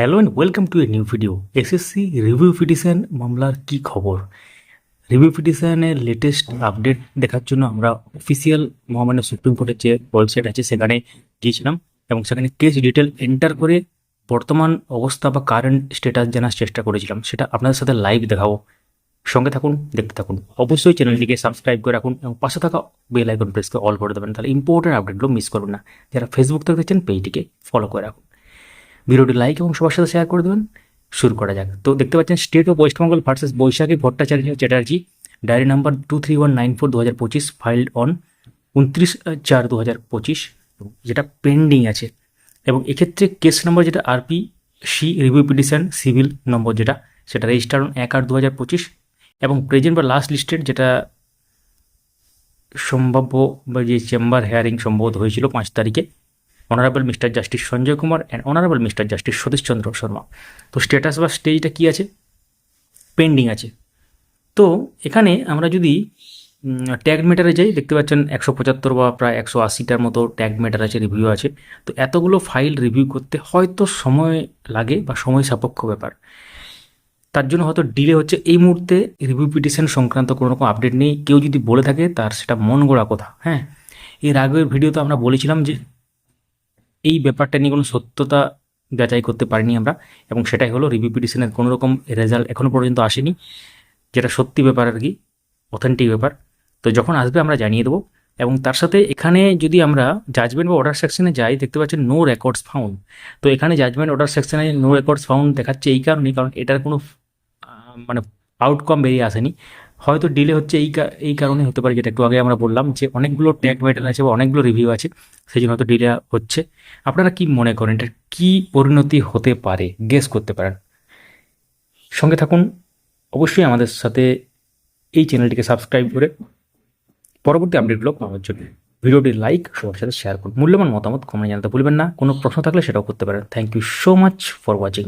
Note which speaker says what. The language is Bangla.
Speaker 1: Hello and welcome to a new video SSC review petition মামলার কি খবর? রিভিউ পিটিশনের লেটেস্ট আপডেট দেখার জন্য আমরা অফিসিয়াল মহামান্য সুপ্রিম কোর্টের যে ওয়েবসাইট আছে, সেখানে গিয়েছিলাম এবং সেখানে কেস ডিটেল এন্টার করে বর্তমান অবস্থা বা কারেন্ট স্ট্যাটাস জানার চেষ্টা করেছিলাম। সেটা আপনাদের সাথে লাইভ দেখাবো। সঙ্গে থাকুন, দেখতে থাকুন। অবশ্যই চ্যানেলটিকে সাবস্ক্রাইব করে রাখুন এবং পাশে থাকা বেল আইকন প্রেস করে অল করে দেবেন। তাহলে ইম্পর্টেন্ট আপডেটগুলো মিস করবেন না। যারা ফেসবুক থেকে দেখছেন পেজটিকে ফলো করে রাখুন। ভিডিওটি লাইক এবং সবার সাথে শেয়ার করে দেবেন। শুরু করা যাক। তো দেখতে পাচ্ছেন, state of West Bengal versus Baishakhi Bhattacharya Chatterjee, diary number two three one nine four দু হাজার পঁচিশ ফাইল্ড অন উনত্রিশ চার দু হাজার পঁচিশ, যেটা পেন্ডিং আছে। এবং এক্ষেত্রে কেস নম্বর যেটা RP C review petition civil number যেটা, সেটা রেজিস্টার এক আট দু হাজার পঁচিশ। এবং প্রেজেন্ট বা লাস্ট লিস্টেড যেটা সম্ভাব্য বা যে চেম্বার হেয়ারিং সম্ভবত হয়েছিল পাঁচ তারিখে honourable mister justice Sanjay Kumar and honourable mister justice Satishchandra Sharma তো স্ট্যাটাস বা স্টেজটা কী আছে? পেন্ডিং আছে। তো এখানে আমরা যদি ট্যাগ মেটারে যাই, দেখতে পাচ্ছেন একশো পঁচাত্তর বা প্রায় একশো আশিটার মতো ট্যাগ মেটার আছে রিভিউ আছে। তো এতগুলো ফাইল রিভিউ করতে হয়তো সময় লাগে বা সময় সাপেক্ষ ব্যাপার। তার জন্য হয়তো ডিলে হচ্ছে। এই মুহূর্তে রিভিউ পিটিশন সংক্রান্ত কোনো রকম আপডেট নেই। কেউ যদি বলে থাকে, তার সেটা মন গড়া কথা। হ্যাঁ? এর আগের ভিডিওতে আমরা বলেছিলাম যে এই ব্যাপারটা নিয়ে কোনো সত্যতা যাচাই করতে পারিনি আমরা এবং সেটাই হলো রিভিউ পিটিশনের কোনো রকম রেজাল্ট এখনও পর্যন্ত আসেনি, যেটা সত্যি ব্যাপার আর কি অথেন্টিক ব্যাপার। তো যখন আসবে আমরা জানিয়ে দেবো এবং তার সাথে এখানে যদি আমরা জাজমেন্ট বা অর্ডার সেকশনে যাই, দেখতে পাচ্ছেন নো রেকর্ডস ফাউন্ড তো এখানে জাজমেন্ট অর্ডার সেকশনে নো রেকর্ডস ফাউন্ড দেখাচ্ছে এই কারণেই, কারণ এটার কোনো মানে আউটকাম বেরিয়ে আসেনি। হয়তো ডিলে হচ্ছে এই এই কারণে হতে পারে, যেটা একটু আগে আমরা বললাম যে অনেকগুলো ট্যাগ মেটার আছে বা অনেকগুলো রিভিউ আছে। সেই জন্য হয়তো ডিলে হচ্ছে। আপনারা কি মনে করেন এটার কী পরিণতি হতে পারে? গেস করতে পারেন। সঙ্গে থাকুন। অবশ্যই আমাদের সাথে এই চ্যানেলটিকে সাবস্ক্রাইব করে পরবর্তী আপডেটগুলো পাওয়ার জন্য। ভিডিওটি লাইক সবার সাথে শেয়ার করুন। মূল্যবান মতামত কমেন্ট জানাতে ভুলবেন না। কোনো প্রশ্ন থাকলে সেটাও করতে পারেন। Thank you so much for watching